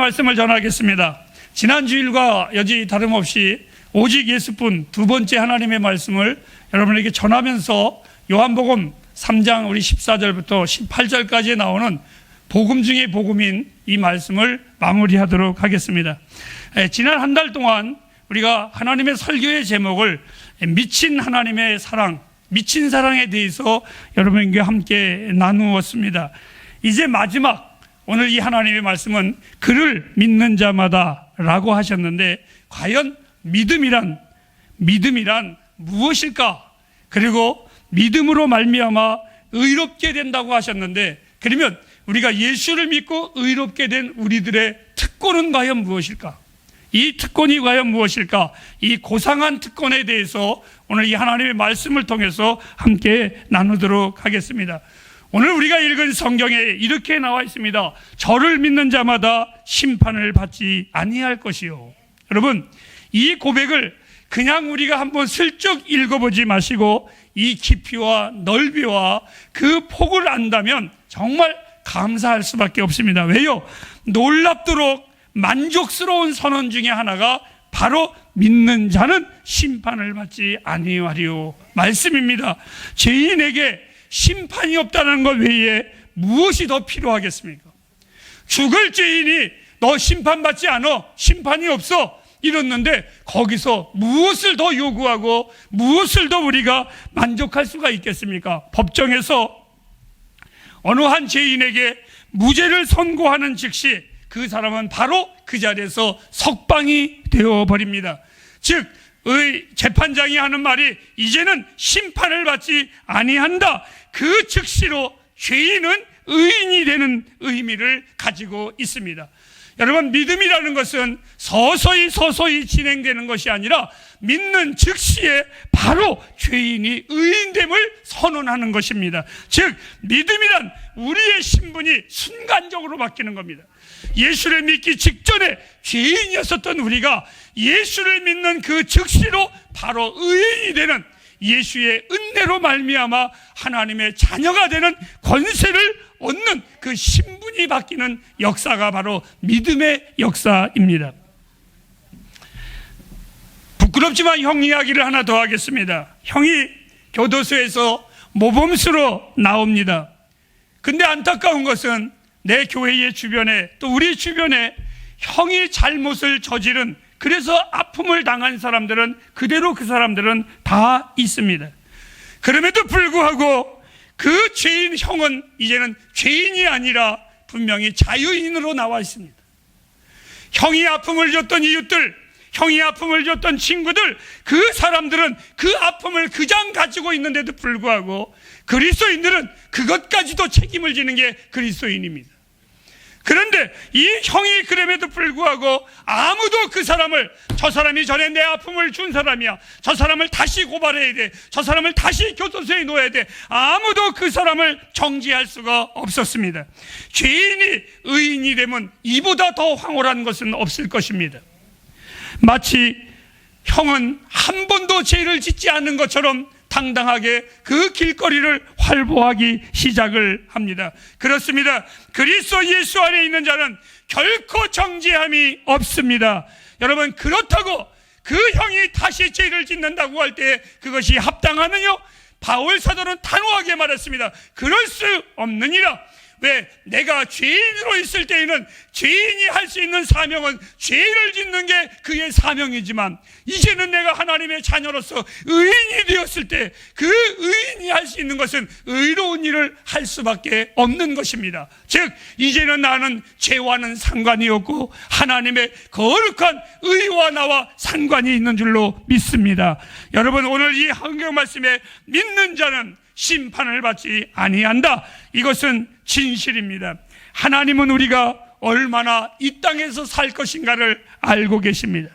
말씀을 전하겠습니다. 지난 주일과 여지 다름없이 오직 예수뿐 두 번째 하나님의 말씀을 여러분에게 전하면서 요한복음 3장 우리 14절부터 18절까지 나오는 복음 중의 복음인 이 말씀을 마무리하도록 하겠습니다. 에, 지난 한 달 동안 우리가 하나님의 설교의 제목을 미친 하나님의 사랑, 미친 사랑에 대해서 여러분과 함께 나누었습니다. 이제 마지막 오늘 이 하나님의 말씀은 그를 믿는 자마다 라고 하셨는데 과연 믿음이란 믿음이란 무엇일까? 그리고 믿음으로 말미암아 의롭게 된다고 하셨는데 그러면 우리가 예수를 믿고 의롭게 된 우리들의 특권은 과연 무엇일까? 이 특권이 과연 무엇일까? 이 고상한 특권에 대해서 오늘 이 하나님의 말씀을 통해서 함께 나누도록 하겠습니다. 오늘 우리가 읽은 성경에 이렇게 나와 있습니다. 저를 믿는 자마다 심판을 받지 아니할 것이요. 여러분, 이 고백을 그냥 우리가 한번 슬쩍 읽어보지 마시고 이 깊이와 넓이와 그 폭을 안다면 정말 감사할 수밖에 없습니다. 왜요? 놀랍도록 만족스러운 선언 중에 하나가 바로 믿는 자는 심판을 받지 아니하리요 말씀입니다. 죄인에게 심판이 없다는 것 외에 무엇이 더 필요하겠습니까? 죽을 죄인이 너 심판받지 않아 심판이 없어 이랬는데 거기서 무엇을 더 요구하고 무엇을 더 우리가 만족할 수가 있겠습니까? 법정에서 어느 한 죄인에게 무죄를 선고하는 즉시 그 사람은 바로 그 자리에서 석방이 되어 버립니다. 즉, 의 재판장이 하는 말이 이제는 심판을 받지 아니한다. 그 즉시로 죄인은 의인이 되는 의미를 가지고 있습니다. 여러분, 믿음이라는 것은 서서히 서서히 진행되는 것이 아니라 믿는 즉시에 바로 죄인이 의인됨을 선언하는 것입니다. 즉, 믿음이란 우리의 신분이 순간적으로 바뀌는 겁니다. 예수를 믿기 직전에 죄인이었었던 우리가 예수를 믿는 그 즉시로 바로 의인이 되는 예수의 은혜로 말미암아 하나님의 자녀가 되는 권세를 얻는 그 신분이 바뀌는 역사가 바로 믿음의 역사입니다. 부끄럽지만 형 이야기를 하나 더 하겠습니다. 형이 교도소에서 모범수로 나옵니다. 근데 안타까운 것은 내 교회의 주변에 또 우리 주변에 형이 잘못을 저지른 그래서 아픔을 당한 사람들은 그대로 그 사람들은 다 있습니다. 그럼에도 불구하고 그 죄인 형은 이제는 죄인이 아니라 분명히 자유인으로 나와 있습니다. 형이 아픔을 줬던 이웃들, 형이 아픔을 줬던 친구들, 그 사람들은 그 아픔을 그장 가지고 있는데도 불구하고 그리스도인들은 그것까지도 책임을 지는 게 그리스도인입니다. 그런데 이 형이 그럼에도 불구하고 아무도 그 사람을 저 사람이 전에 내 아픔을 준 사람이야. 저 사람을 다시 고발해야 돼. 저 사람을 다시 교도소에 놓아야 돼. 아무도 그 사람을 정지할 수가 없었습니다. 죄인이 의인이 되면 이보다 더 황홀한 것은 없을 것입니다. 마치 형은 한 번도 죄를 짓지 않은 것처럼 당당하게 그 길거리를 활보하기 시작을 합니다. 그렇습니다. 그리스도 예수 안에 있는 자는 결코 정죄함이 없습니다. 여러분 그렇다고 그 형이 다시 죄를 짓는다고 할 때 그것이 합당하느냐? 바울 사도는 단호하게 말했습니다. 그럴 수 없느니라. 왜 내가 죄인으로 있을 때에는 죄인이 할 수 있는 사명은 죄를 짓는 게 그의 사명이지만 이제는 내가 하나님의 자녀로서 의인이 되었을 때 그 의인이 할 수 있는 것은 의로운 일을 할 수밖에 없는 것입니다. 즉 이제는 나는 죄와는 상관이 없고 하나님의 거룩한 의와 나와 상관이 있는 줄로 믿습니다. 여러분 오늘 이 성경 말씀에 믿는 자는 심판을 받지 아니한다. 이것은 진실입니다. 하나님은 우리가 얼마나 이 땅에서 살 것인가를 알고 계십니다.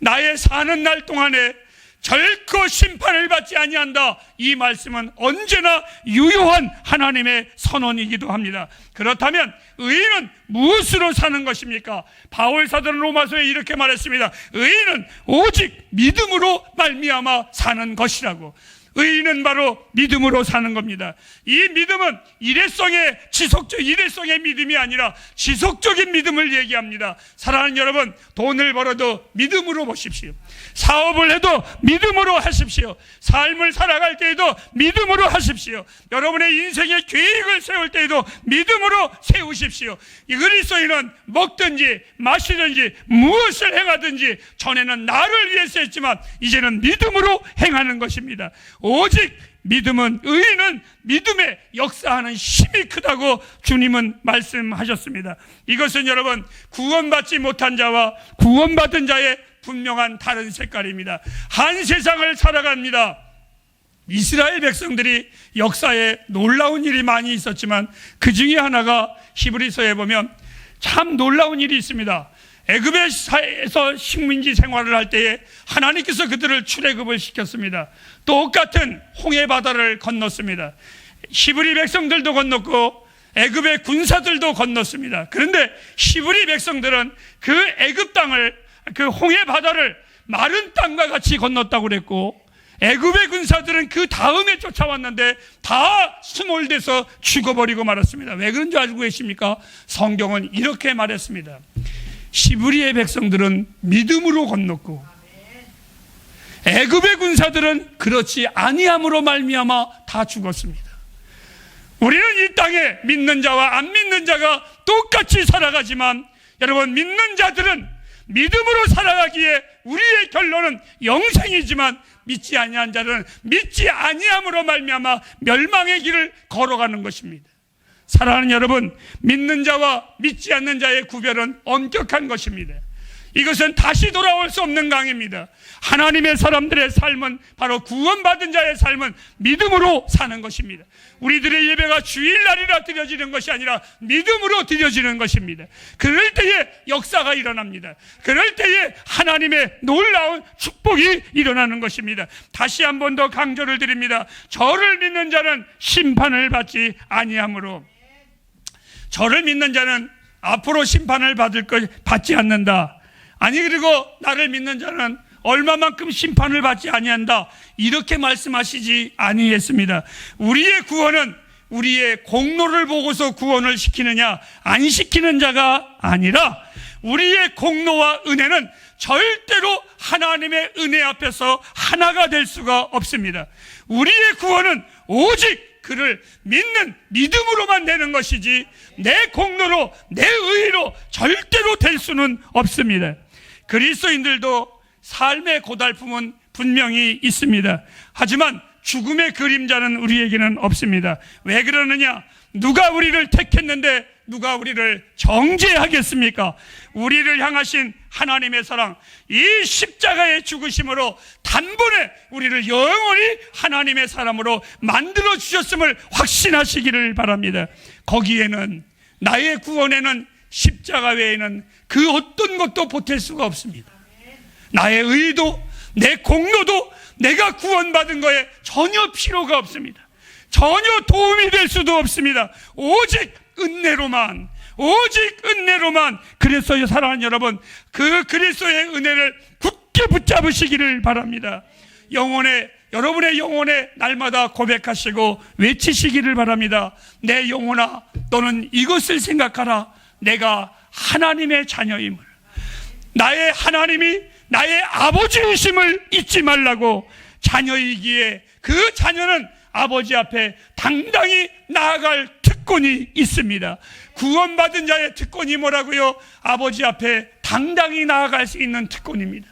나의 사는 날 동안에 결코 심판을 받지 아니한다. 이 말씀은 언제나 유효한 하나님의 선언이기도 합니다. 그렇다면 의인은 무엇으로 사는 것입니까? 바울 사도는 로마서에 이렇게 말했습니다. 의인은 오직 믿음으로 말미암아 사는 것이라고. 의인은 바로 믿음으로 사는 겁니다. 이 믿음은 일회성의 지속적 일회성의 믿음이 아니라 지속적인 믿음을 얘기합니다. 사랑하는 여러분, 돈을 벌어도 믿음으로 보십시오. 사업을 해도 믿음으로 하십시오. 삶을 살아갈 때에도 믿음으로 하십시오. 여러분의 인생의 계획을 세울 때에도 믿음으로 세우십시오. 이 그리스도인은 먹든지 마시든지 무엇을 행하든지 전에는 나를 위해서 했지만 이제는 믿음으로 행하는 것입니다. 오직 믿음은 의인은 믿음에 역사하는 힘이 크다고 주님은 말씀하셨습니다. 이것은 여러분 구원받지 못한 자와 구원받은 자의 분명한 다른 색깔입니다. 한 세상을 살아갑니다. 이스라엘 백성들이 역사에 놀라운 일이 많이 있었지만 그 중에 하나가 히브리서에 보면 참 놀라운 일이 있습니다. 애굽에서 식민지 생활을 할 때에 하나님께서 그들을 출애굽을 시켰습니다. 똑같은 홍해 바다를 건넜습니다. 히브리 백성들도 건넜고 애굽의 군사들도 건넜습니다. 그런데 히브리 백성들은 그 애굽 땅을 그 홍해 바다를 마른 땅과 같이 건넜다고 그랬고 애굽의 군사들은 그 다음에 쫓아왔는데 다 스몰돼서 죽어버리고 말았습니다. 왜 그런 줄 알고 계십니까? 성경은 이렇게 말했습니다. 시브리의 백성들은 믿음으로 건넜고 애굽의 군사들은 그렇지 아니함으로 말미암아 다 죽었습니다. 우리는 이 땅에 믿는 자와 안 믿는 자가 똑같이 살아가지만 여러분 믿는 자들은 믿음으로 살아가기에 우리의 결론은 영생이지만 믿지 아니한 자들은 믿지 아니함으로 말미암아 멸망의 길을 걸어가는 것입니다. 사랑하는 여러분, 믿는 자와 믿지 않는 자의 구별은 엄격한 것입니다. 이것은 다시 돌아올 수 없는 강입니다. 하나님의 사람들의 삶은 바로 구원받은 자의 삶은 믿음으로 사는 것입니다. 우리들의 예배가 주일날이라 드려지는 것이 아니라 믿음으로 드려지는 것입니다. 그럴 때에 역사가 일어납니다. 그럴 때에 하나님의 놀라운 축복이 일어나는 것입니다. 다시 한 번 더 강조를 드립니다. 저를 믿는 자는 심판을 받지 아니하므로 저를 믿는 자는 앞으로 심판을 받을 것 받지 않는다. 아니 그리고 나를 믿는 자는 얼마만큼 심판을 받지 아니한다. 이렇게 말씀하시지 아니했습니다. 우리의 구원은 우리의 공로를 보고서 구원을 시키느냐 안 시키는 자가 아니라 우리의 공로와 은혜는 절대로 하나님의 은혜 앞에서 하나가 될 수가 없습니다. 우리의 구원은 오직 그를 믿는 믿음으로만 되는 것이지 내 공로로 내 의로 절대로 될 수는 없습니다. 그리스도인들도 삶의 고달픔은 분명히 있습니다. 하지만 죽음의 그림자는 우리에게는 없습니다. 왜 그러느냐? 누가 우리를 택했는데 누가 우리를 정죄하겠습니까? 우리를 향하신 하나님의 사랑, 이 십자가의 죽으심으로 단번에 우리를 영원히 하나님의 사람으로 만들어 주셨음을 확신하시기를 바랍니다. 거기에는 나의 구원에는 십자가 외에는 그 어떤 것도 보탤 수가 없습니다. 나의 의도, 내 공로도 내가 구원받은 거에 전혀 필요가 없습니다. 전혀 도움이 될 수도 없습니다. 오직 은혜로만, 오직 은혜로만. 그래서 사랑하는 여러분, 그 그리스도의 은혜를 굳게 붙잡으시기를 바랍니다. 영혼의 여러분의 영혼에 날마다 고백하시고 외치시기를 바랍니다. 내 영혼아, 너는 이것을 생각하라. 내가 하나님의 자녀임을. 나의 하나님이 나의 아버지이심을 잊지 말라고 자녀이기에 그 자녀는 아버지 앞에 당당히 나아갈 특권이 있습니다. 구원받은 자의 특권이 뭐라고요? 아버지 앞에 당당히 나아갈 수 있는 특권입니다.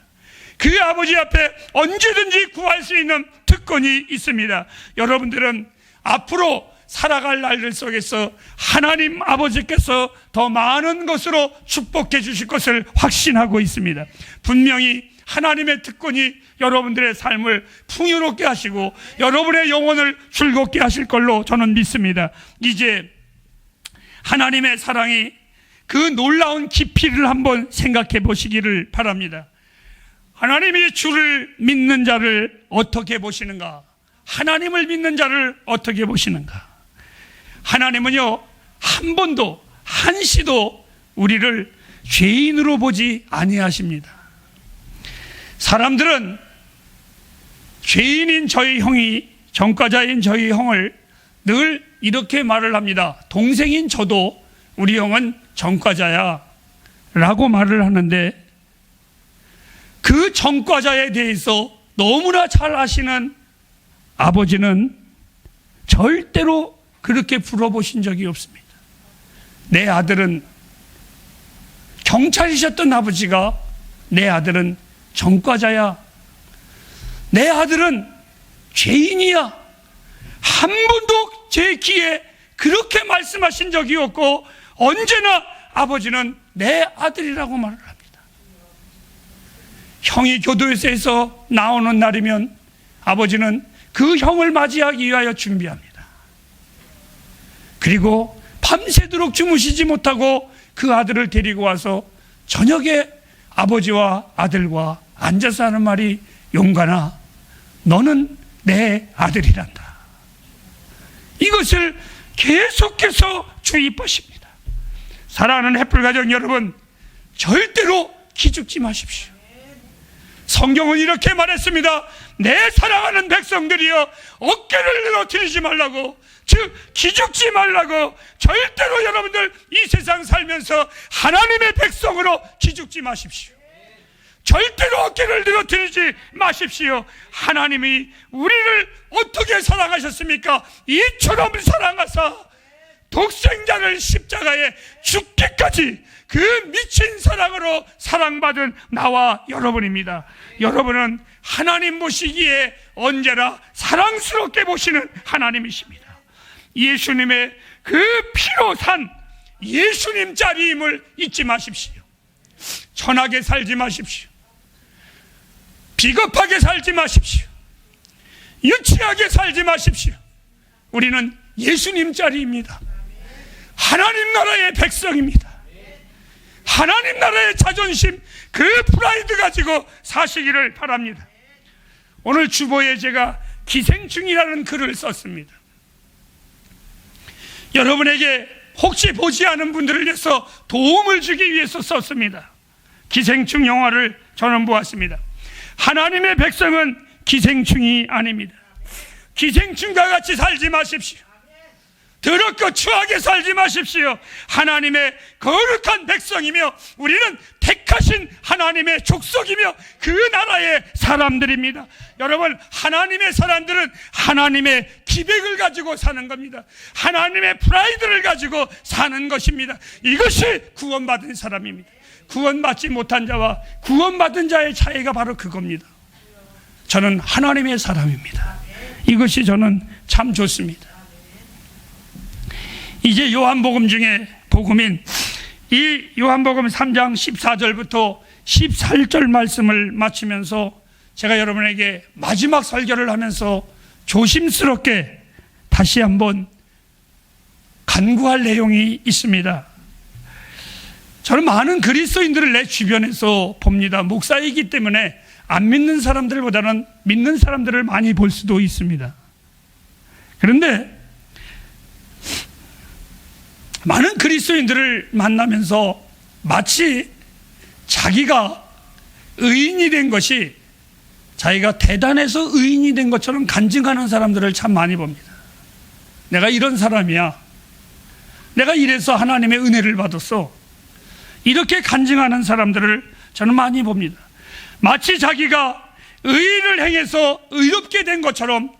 그 아버지 앞에 언제든지 구할 수 있는 특권이 있습니다. 여러분들은 앞으로 살아갈 날들 속에서 하나님 아버지께서 더 많은 것으로 축복해 주실 것을 확신하고 있습니다. 분명히 하나님의 특권이 여러분들의 삶을 풍요롭게 하시고 여러분의 영혼을 즐겁게 하실 걸로 저는 믿습니다. 이제 하나님의 사랑이 그 놀라운 깊이를 한번 생각해 보시기를 바랍니다. 하나님이 주를 믿는 자를 어떻게 보시는가? 하나님을 믿는 자를 어떻게 보시는가? 하나님은요, 한 번도, 한시도 우리를 죄인으로 보지 아니하십니다. 사람들은 죄인인 저희 형이 전과자인 저희 형을 늘 이렇게 말을 합니다. 동생인 저도 우리 형은 전과자야. 라고 말을 하는데 그 전과자에 대해서 너무나 잘 아시는 아버지는 절대로 그렇게 불어보신 적이 없습니다. 내 아들은 경찰이셨던 아버지가 내 아들은 전과자야. 내 아들은 죄인이야. 한 번도 제 귀에 그렇게 말씀하신 적이 없고 언제나 아버지는 내 아들이라고 말을 합니다. 형이 교도소에서 나오는 날이면 아버지는 그 형을 맞이하기 위하여 준비합니다. 그리고 밤새도록 주무시지 못하고 그 아들을 데리고 와서 저녁에 아버지와 아들과 앉아서 하는 말이 용관아 너는 내 아들이란다. 이것을 계속해서 주입하십니다. 사랑하는 햇불 가정 여러분, 절대로 기죽지 마십시오. 성경은 이렇게 말했습니다. 내 사랑하는 백성들이여 어깨를 늘어뜨리지 말라고 즉 기죽지 말라고 절대로 여러분들 이 세상 살면서 하나님의 백성으로 기죽지 마십시오. 절대로 어깨를 늘어뜨리지 마십시오. 하나님이 우리를 어떻게 사랑하셨습니까? 이처럼 사랑하사 독생자를 십자가에 죽기까지 그 미친 사랑으로 사랑받은 나와 여러분입니다. 여러분은 하나님 보시기에 언제나 사랑스럽게 보시는 하나님이십니다. 예수님의 그 피로 산 예수님 자리임을 잊지 마십시오. 천하게 살지 마십시오. 비겁하게 살지 마십시오. 유치하게 살지 마십시오. 우리는 예수님 자리입니다. 하나님 나라의 백성입니다. 하나님 나라의 자존심, 그 프라이드 가지고 사시기를 바랍니다. 오늘 주보에 제가 기생충이라는 글을 썼습니다. 여러분에게 혹시 보지 않은 분들을 위해서 도움을 주기 위해서 썼습니다. 기생충 영화를 저는 보았습니다. 하나님의 백성은 기생충이 아닙니다. 기생충과 같이 살지 마십시오. 더럽고 추하게 살지 마십시오. 하나님의 거룩한 백성이며 우리는 택하신 하나님의 족속이며 그 나라의 사람들입니다. 여러분, 하나님의 사람들은 하나님의 기백을 가지고 사는 겁니다. 하나님의 프라이드를 가지고 사는 것입니다. 이것이 구원받은 사람입니다. 구원받지 못한 자와 구원받은 자의 차이가 바로 그겁니다. 저는 하나님의 사람입니다. 이것이 저는 참 좋습니다. 이제 요한복음 중에 복음인 이 요한복음 3장 14절부터 18절 말씀을 마치면서 제가 여러분에게 마지막 설교를 하면서 조심스럽게 다시 한번 간구할 내용이 있습니다. 저는 많은 그리스도인들을 내 주변에서 봅니다. 목사이기 때문에 안 믿는 사람들보다는 믿는 사람들을 많이 볼 수도 있습니다. 그런데 많은 그리스도인들을 만나면서 마치 자기가 의인이 된 것이 자기가 대단해서 의인이 된 것처럼 간증하는 사람들을 참 많이 봅니다. 내가 이런 사람이야. 내가 이래서 하나님의 은혜를 받았어. 이렇게 간증하는 사람들을 저는 많이 봅니다. 마치 자기가 의를 행해서 의롭게 된 것처럼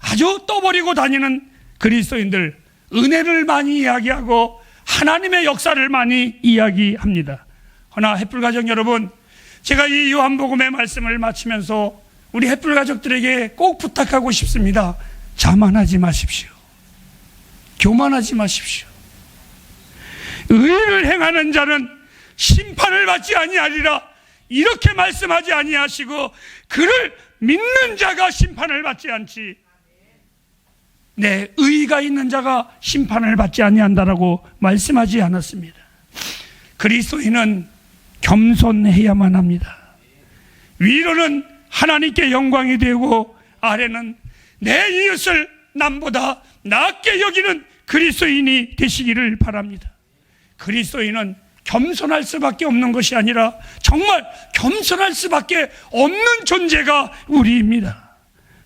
아주 떠버리고 다니는 그리스도인들 은혜를 많이 이야기하고 하나님의 역사를 많이 이야기합니다. 허나 햇불 가족 여러분, 제가 이 요한복음의 말씀을 마치면서 우리 햇불 가족들에게 꼭 부탁하고 싶습니다. 자만하지 마십시오. 교만하지 마십시오. 의를 행하는 자는 심판을 받지 아니하리라 이렇게 말씀하지 아니하시고 그를 믿는 자가 심판을 받지 않지 내 의가 있는 자가 심판을 받지 아니한다라고 말씀하지 않았습니다. 그리스도인은 겸손해야만 합니다. 위로는 하나님께 영광이 되고 아래는 내 이웃을 남보다 낫게 여기는 그리스도인이 되시기를 바랍니다. 그리스도인은 겸손할 수밖에 없는 것이 아니라 정말 겸손할 수밖에 없는 존재가 우리입니다.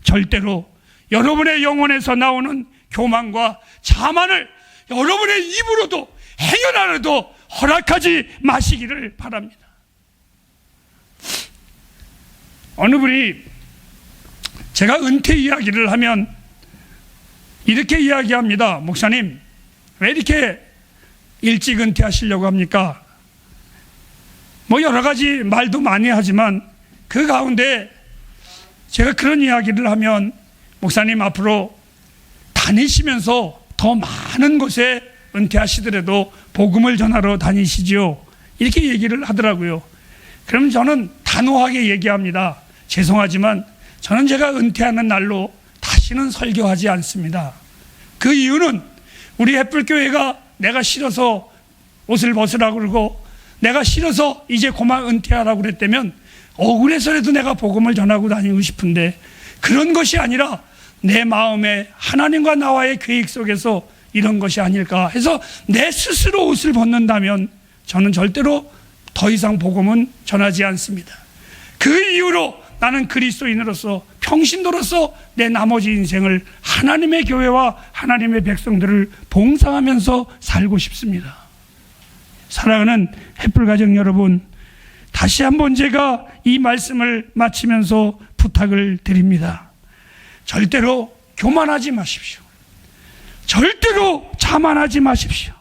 절대로 여러분의 영혼에서 나오는 교만과 자만을 여러분의 입으로도 행여라도 허락하지 마시기를 바랍니다. 어느 분이 제가 은퇴 이야기를 하면 이렇게 이야기합니다. 목사님, 왜 이렇게 일찍 은퇴하시려고 합니까? 뭐 여러 가지 말도 많이 하지만 그 가운데 제가 그런 이야기를 하면 목사님 앞으로 다니시면서 더 많은 곳에 은퇴하시더라도 복음을 전하러 다니시지요. 이렇게 얘기를 하더라고요. 그럼 저는 단호하게 얘기합니다. 죄송하지만 저는 제가 은퇴하는 날로 다시는 설교하지 않습니다. 그 이유는 우리 햇불교회가 내가 싫어서 옷을 벗으라고 그러고 내가 싫어서 이제 그만 은퇴하라고 그랬다면 억울해서라도 내가 복음을 전하고 다니고 싶은데 그런 것이 아니라 내 마음에 하나님과 나와의 계획 속에서 이런 것이 아닐까 해서 내 스스로 옷을 벗는다면 저는 절대로 더 이상 복음은 전하지 않습니다. 그 이유로 나는 그리스도인으로서 평신도로서 내 나머지 인생을 하나님의 교회와 하나님의 백성들을 봉사하면서 살고 싶습니다. 사랑하는 햇불 가정 여러분, 다시 한번 제가 이 말씀을 마치면서 부탁을 드립니다. 절대로 교만하지 마십시오. 절대로 자만하지 마십시오.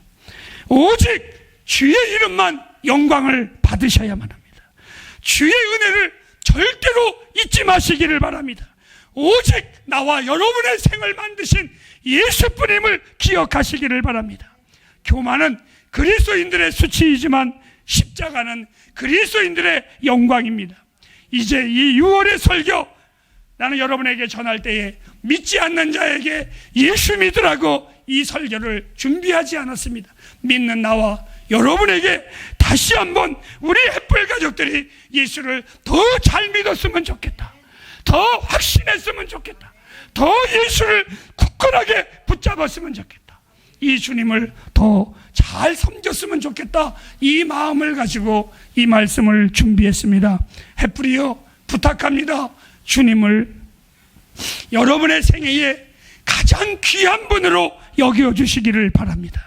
오직 주의 이름만 영광을 받으셔야만 합니다. 주의 은혜를 절대로 잊지 마시기를 바랍니다. 오직 나와 여러분의 생을 만드신 예수님을 기억하시기를 바랍니다. 교만은 그리스도인들의 수치이지만 십자가는 그리스도인들의 영광입니다. 이제 이 6월의 설교 나는 여러분에게 전할 때에 믿지 않는 자에게 예수 믿으라고 이 설교를 준비하지 않았습니다. 믿는 나와 여러분에게 다시 한번 우리 햇불 가족들이 예수를 더 잘 믿었으면 좋겠다. 더 확신했으면 좋겠다. 더 예수를 굳건하게 붙잡았으면 좋겠다. 이 주님을 더 잘 섬겼으면 좋겠다. 이 마음을 가지고 이 말씀을 준비했습니다. 햇불이요, 부탁합니다. 주님을 여러분의 생애에 가장 귀한 분으로 여겨 주시기를 바랍니다.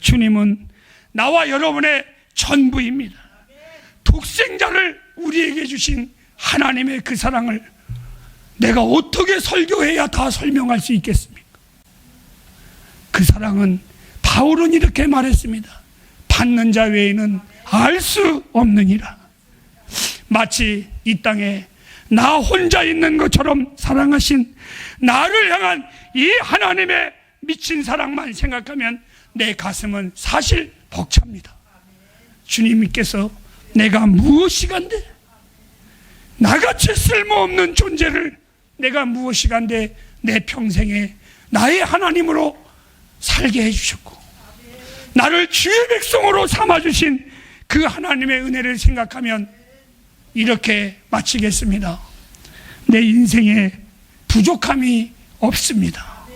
주님은 나와 여러분의 전부입니다. 독생자를 우리에게 주신 하나님의 그 사랑을 내가 어떻게 설교해야 다 설명할 수 있겠습니까? 그 사랑은 바울은 이렇게 말했습니다. 받는 자 외에는 알 수 없느니라. 마치 이 땅에 나 혼자 있는 것처럼 사랑하신 나를 향한 이 하나님의 미친 사랑만 생각하면 내 가슴은 사실 벅찹니다. 주님께서 내가 무엇이간데 나같이 쓸모없는 존재를 내가 무엇이간데 내 평생에 나의 하나님으로 살게 해주셨고 나를 주의 백성으로 삼아주신 그 하나님의 은혜를 생각하면 이렇게 마치겠습니다. 내 인생에 부족함이 없습니다.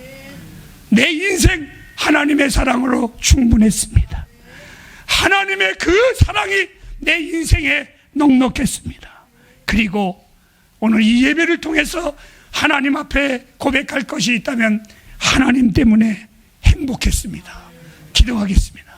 내 인생 하나님의 사랑으로 충분했습니다. 하나님의 그 사랑이 내 인생에 넉넉했습니다. 그리고 오늘 이 예배를 통해서 하나님 앞에 고백할 것이 있다면 하나님 때문에 행복했습니다. 기도하겠습니다.